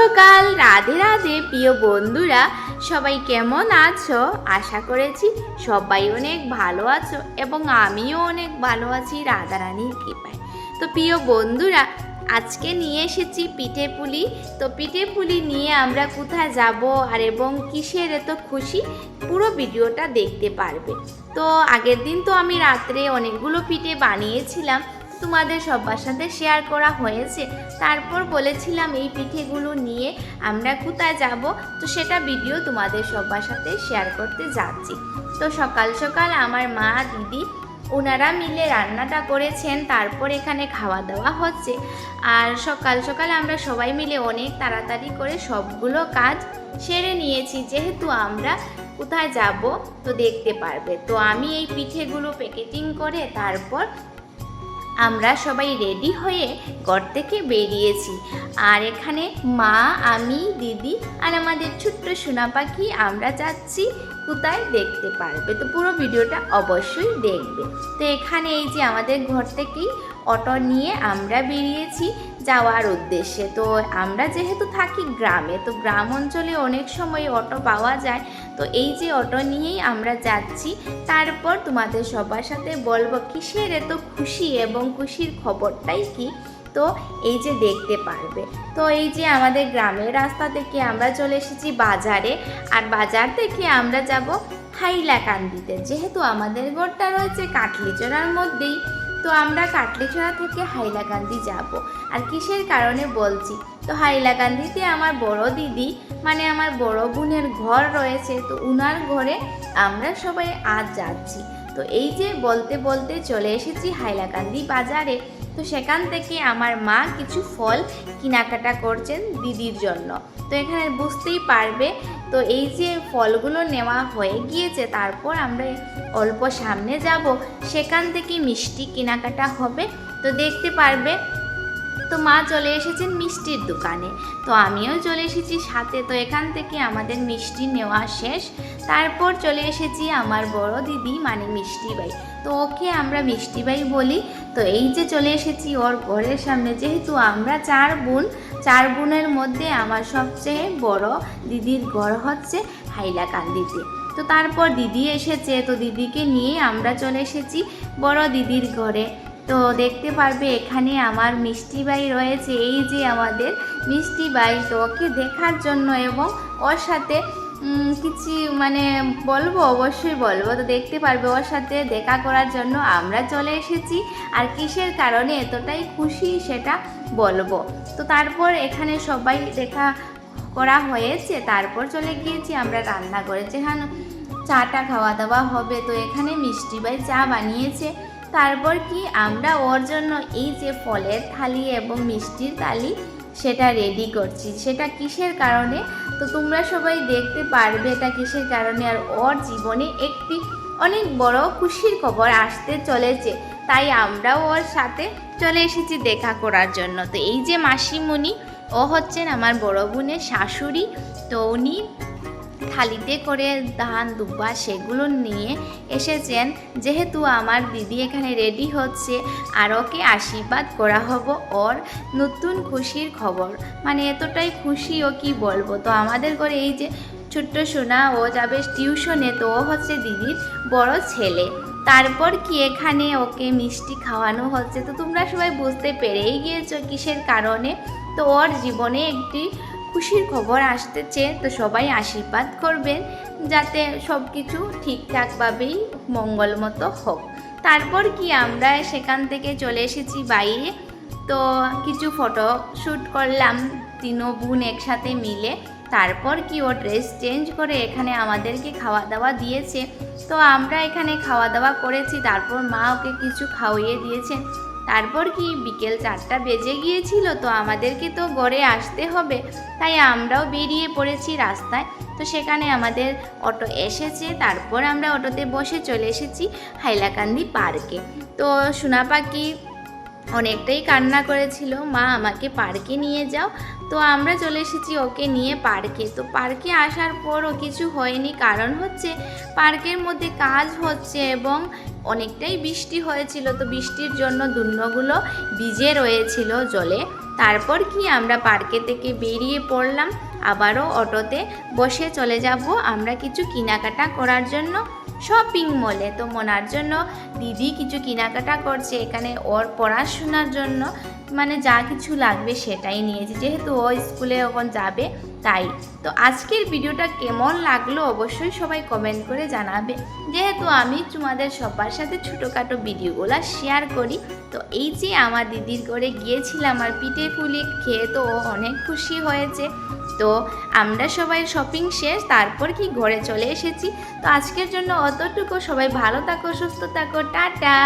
সকাল, রাধে রাধে প্রিয় বন্ধুরা, সবাই কেমন আছো? আশা করেছি সবাই অনেক ভালো আছো এবং আমিও অনেক ভালো আছি রাধারানীর কৃপায়। তো প্রিয় বন্ধুরা, আজকে নিয়ে এসেছি পিঠে পুলি। তো পিঠে পুলি নিয়ে আমরা কোথায় যাব আর এবং কিসের এত খুশি, পুরো ভিডিওটা দেখতে পারবে। তো আগের দিন তো আমি রাত্রে অনেকগুলো পিঠে বানিয়েছিলাম। তোমাদের সবার সাথে শেয়ার করা হয়েছে। তারপর বলেছিলাম এই পিঠেগুলো নিয়ে আমরা কোথায় যাব, তো সেটা ভিডিও তোমাদের সবার সাথে শেয়ার করতে যাচ্ছি। তো সকাল সকাল আমার মা, দিদি, ওনারা মিলে রান্নাটা করেছেন, তারপর এখানে খাওয়া দাওয়া হচ্ছে। আর সকাল সকাল আমরা সবাই মিলে অনেক তাড়াতাড়ি করে সবগুলো কাজ সেরে নিয়েছি, যেহেতু আমরা কোথায় যাব তো দেখতে পারবে। তো আমি এই পিঠেগুলো প্যাকেটিং করে তারপর আমরা সবাই রেডি হয়ে ঘর থেকে বেরিয়েছি। আর এখানে মা, আমি, দিদি আর আমাদের ছোট্ট সোনা পাখি আমরা যাচ্ছি কোথায় দেখতে পারবে। তো পুরো ভিডিওটা অবশ্যই দেখবে। তো এখানে এই যে আমাদের ঘর থেকেই অটো নিয়ে আমরা বেরিয়েছি যাওয়ার উদ্দেশ্যে। তো আমরা যেহেতু থাকি গ্রামে, তো গ্রাম অঞ্চলে অনেক সময় অটো পাওয়া যায়। তো এই যে অটো নিয়েই আমরা যাচ্ছি, তারপর তোমাদের সবার সাথে বলব কিসের এত খুশি এবং খুশির খবরটাই কি? তো এই যে দেখতে পারবে। তো এই যে আমাদের গ্রামের রাস্তা থেকে আমরা চলে এসেছি বাজারে, আর বাজার থেকে আমরা যাব হাইলাকান্দিতে। যেহেতু আমাদের ঘরটা রয়েছে কাটলিচড়ার মধ্যেই, তো আমরা কাটলিচড়া থেকে হাইলাকান্দি যাব। আর কিসের কারণে বলছি? তো হাইলাকান্দিতে আমার বড় দিদি মানে আমার বড় বোনের ঘর রয়েছে, তো উনার ঘরে আমরা সবাই আজ যাচ্ছি। তো এই যে বলতে বলতে চলে এসেছি হাইলাকান্দি বাজারে, তো সেখান থেকে আমার মা কিছু ফল কেনাকাটা করছেন দিদির জন্য। তো এখানে বুঝতেই পারবে, তো এই যে ফলগুলো নেওয়া হয়ে গিয়েছে, তারপর আমরা অল্প সামনে যাব, সেখান থেকে মিষ্টি কেনাকাটা হবে। তো দেখতে পারবে তো মা চলে এসেছেন মিষ্টির দোকানে। তো আমিও চলে এসেছি সাথে। তো এখান থেকে আমাদের মিষ্টি নেওয়া শেষ। তারপর চলে এসেছি আমার বড় দিদি মানে মিষ্টি বাই তো ওকে আমরা মিষ্টি বাই বলি। তো এই যে চলে এসেছি ওর ঘরের সামনে। যেহেতু আমরা চার বোন, চার বোনের মধ্যে আমার সবচেয়ে বড় দিদির ঘর হচ্ছে হাইলাকান্দিতে। তো তারপর দিদি এসেছে। তো দিদিকে নিয়ে আমরা চলে এসেছি বড় দিদির ঘরে। তো দেখতে পারবে এখানে আমার মিষ্টি বাই রয়েছে, এই যে আমাদের মিষ্টি বাই। তো ওকে দেখার জন্য এবং ওর সাথে কিছু মানে বলব, অবশ্যই বলব। তো দেখতে পারবে ওর সাথে দেখা করার জন্য আমরা চলে এসেছি আর কিসের কারণে এতটাই খুশি সেটা বলব। তো তারপর এখানে সবাই দেখা করা হয়েছে, তারপর চলে গিয়েছি আমরা রান্না করে। যেখানে চাটা খাওয়া দাওয়া হবে, তো এখানে মিষ্টি বাই চা বানিয়েছে। তারপর কি আমরা ওর জন্য এই যে ফলের থালি এবং মিষ্টির থালি সেটা রেডি করছি। সেটা কিসের কারণে? তো তোমরা সবাই দেখতে পারবে এটা কিসের কারণে আর ওর জীবনে একটি অনেক বড় খুশির খবর আসতে চলেছে। তাই আমরাও ওর সাথে চলে এসেছি দেখা করার জন্য। তো এই যে মাসিমণি, ও হচ্ছেন আমার বড় বোনের শাশুড়ি। তো উনি থালিতে করে ধান, দুব্বা সেগুলো নিয়ে এসেছেন। যেহেতু আমার দিদি এখানে রেডি হচ্ছে, আর ওকে আশীর্বাদ করা হব ওর নতুন খুশির খবর। মানে এতটাই খুশি ও কি বলব? তো আমাদের করে এই যে ছোট্ট সোনা, ও যাবে টিউশনে তো ও হচ্ছে দিদির বড় ছেলে। তারপর কি এখানে ওকে মিষ্টি খাওয়ানো হচ্ছে? তো তোমরা সবাই বুঝতে পেরেই গিয়েছো কিসের কারণে? তো ওর জীবনে একটি খুশির খবর আসতেছে তো সবাই আশীর্বাদ করবেন, যাতে সব কিছু ঠিকঠাকভাবেই মঙ্গল মতো হোক। তারপর কি আমরা সেখান থেকে চলে এসেছি বাইরে। তো কিছু ফটো শ্যুট করলাম তিনো বোন একসাথে মিলে। তারপর কি ও ড্রেস চেঞ্জ করে এখানে আমাদেরকে খাওয়া দাওয়া দিয়েছে। তো আমরা এখানে খাওয়া দাওয়া করেছি, তারপর মা ওকে কিছু খাওয়িয়ে দিয়েছেন তারপর কি? বিকেল চারটা বেজে গিয়েছিল তো আমাদেরকে তো গড়ে আসতে হবে। তাই আমরাও বেরিয়ে পড়েছি রাস্তায়। তো সেখানে আমাদের অটো এসেছে, তারপর আমরা অটোতে বসে চলে এসেছি হাইলাকান্দি পার্কে। তো সোনা পাখি অনেকটাই কান্না করেছিল, মা, আমাকে পার্কে নিয়ে যাও। তো আমরা চলে এসেছি ওকে নিয়ে পার্কে। তো পার্কে আসার পরও কিছু হয়নি, কারণ হচ্ছে পার্কের মধ্যে কাজ হচ্ছে এবং অনেকটাই বৃষ্টি হয়েছিল। তো বৃষ্টির জন্য দুর্নগুলো ভিজে রয়েছিল জলে। তারপর কি আমরা পার্কে থেকে বেরিয়ে পড়লাম। আবারও অটোতে বসে চলে যাব আমরা কিছু কেনাকাটা করার জন্য। শপিং মলে তো মনার জন্য দিদি কিছু কেনাকাটা করছে। এখানে ওর পড়াশোনার জন্য মানে যা কিছু লাগবে সেটাই নিয়েছে। যেহেতু ও স্কুলে এখন যাবে তাই তো আজকের ভিডিওটা কেমন লাগল অবশ্যই সবাই কমেন্ট করে জানাবে। যেহেতু আমি তোমাদের সবার সাথে ছোটোখাটো ভিডিওগুলো শেয়ার করি, তো এই যে আমার দিদির করে গিয়েছিলাম আর পিঠে পুলি খেয়ে তো অনেক খুশি হয়েছে। তো আমরা সবাই শপিং শেষ, তারপর কি ঘরে চলে এসেছি। তো আজকের জন্য অতটুকু, সবাই ভালো থাকো, সুস্থ থাকো, টাটা।